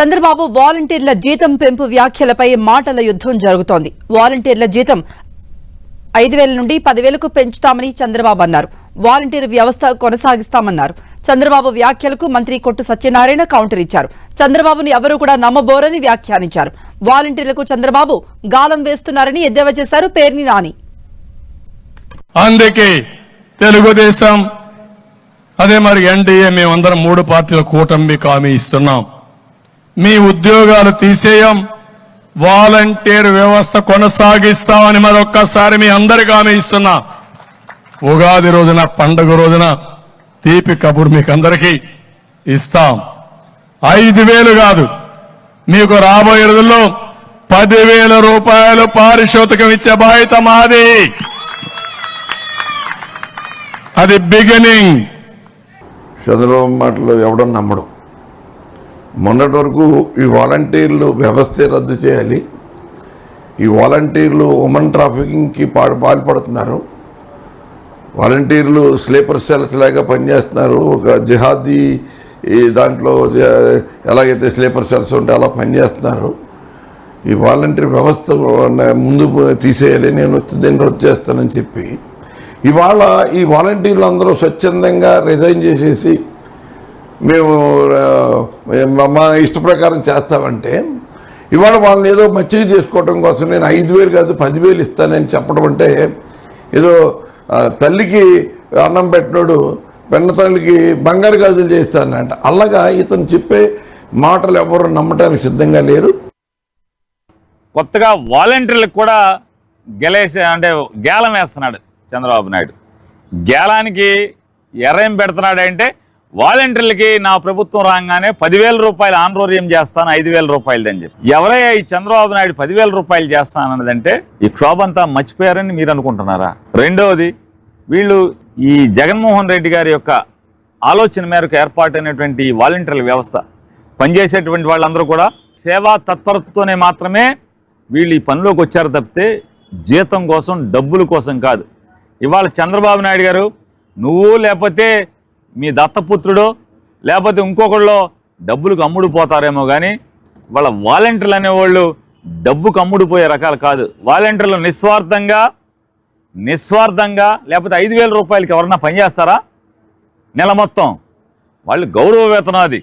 చంద్రబాబు వాలంటీర్ల జీతం పెంపు వ్యాఖ్యలపై మాటల యుద్ధం జరుగుతోంది. వాలంటీర్ల జీతం ఐదు వేల నుండి పదివేలకు పెంచుతామని చంద్రబాబు అన్నారు. వాలంటీర్ వ్యవస్థ కొనసాగిస్తామన్నారు. చంద్రబాబు వ్యాఖ్యలకు మంత్రి కొట్టు సత్యనారాయణ కౌంటర్ ఇచ్చారు. చంద్రబాబుని ఎవరూ కూడా నమ్మబోరని వ్యాఖ్యానించారు. వాలంటీర్లకు చంద్రబాబు గాలం వేస్తున్నారని ఎద్దేవా చేశారు పేర్ని నాని. అందుకే తెలుగుదేశం అదే మరి ఎన్డీఏ మేమందరం మూడు పార్టీల కూటమి హామీ ఇస్తున్నాం. మీ ఉద్యోగాలు తీసేయం. వాలంటీర్ వ్యవస్థ కొనసాగిస్తామని మరొక్కసారి మీ అందరికీ హామీ ఇస్తున్నా. ఉగాది రోజున పండుగ రోజున తీపి కబుర్ మీకు అందరికీ ఇస్తాం. ఐదు వేలు కాదు. మీకు రాబోయే రోజుల్లో పదివేల రూపాయలు పారిశోతకం ఇచ్చే బాధ్యత మాది. అది బిగినింగ్. చంద్రబాబు మాటలు ఎవడం నమ్మడు. మొన్నటి వరకు ఈ వాలంటీర్లు వ్యవస్థే రద్దు చేయాలి. ఈ వాలంటీర్లు ఉమెన్ ట్రాఫికింగ్కి పాడు పాల్పడుతున్నారు. వాలంటీర్లు స్లీపర్ సెల్స్ లాగా పనిచేస్తున్నారు. ఒక జిహాదీ ఈ దాంట్లో ఎలాగైతే స్లీపర్ సెల్స్ ఉంటే అలా పనిచేస్తున్నారు. ఈ వాలంటీర్ వ్యవస్థ ముందు తీసేయాలి. నేను వచ్చి దీన్ని రద్దు చేస్తానని చెప్పి. ఇవాళ ఈ వాలంటీర్లు అందరూ స్వచ్ఛందంగా రిజైన్ చేసేసి మేము మా ఇష్ట ప్రకారం చేస్తామంటే ఇవాళ వాళ్ళని ఏదో మంచిది చేసుకోవడం కోసం నేను ఐదు వేలు కాదు పదివేలు ఇస్తానని చెప్పడం అంటే ఏదో తల్లికి అన్నం పెట్టినోడు పెన్న తల్లికి బంగారు గాజులు చేస్తానంట. అలాగా ఇతను చెప్పే మాటలు ఎవరు నమ్మటానికి సిద్ధంగా లేరు. కొత్తగా వాలంటీర్లకు కూడా గెలేసే అంటే గేలం వేస్తున్నాడు చంద్రబాబు నాయుడు. గేలానికి ఎర్రేం పెడుతున్నాడు అంటే వాలంటీర్లకి నా ప్రభుత్వం రాగానే పదివేల రూపాయలు ఆన్రోర్యం చేస్తాను ఐదు వేల రూపాయలు అని చెప్పి. ఎవరయ్యా ఈ చంద్రబాబు నాయుడు పదివేల రూపాయలు చేస్తానన్నదంటే ఈ క్షోభంతా మర్చిపోయారని మీరు అనుకుంటున్నారా? రెండవది వీళ్ళు ఈ జగన్మోహన్ రెడ్డి గారి యొక్క ఆలోచన మేరకు ఏర్పాటైనటువంటి ఈ వాలంటీర్ల వ్యవస్థ పనిచేసేటువంటి వాళ్ళందరూ కూడా సేవా తత్పరతతోనే మాత్రమే వీళ్ళు ఈ పనిలోకి వచ్చారు తప్పితే జీతం కోసం డబ్బుల కోసం కాదు. ఇవాళ చంద్రబాబు నాయుడు గారు నువ్వు లేకపోతే మీ దత్తపుత్రుడు లేకపోతే ఇంకొకళ్ళు డబ్బులకు అమ్ముడు పోతారేమో కానీ వాళ్ళ వాలంటీర్లు అనేవాళ్ళు డబ్బుకు అమ్ముడుపోయే రకాలు కాదు. వాలంటీర్లు నిస్వార్థంగా నిస్వార్థంగా లేకపోతే ఐదు వేల రూపాయలకి ఎవరన్నా పనిచేస్తారా నెల మొత్తం. వాళ్ళు గౌరవ వేతనం అది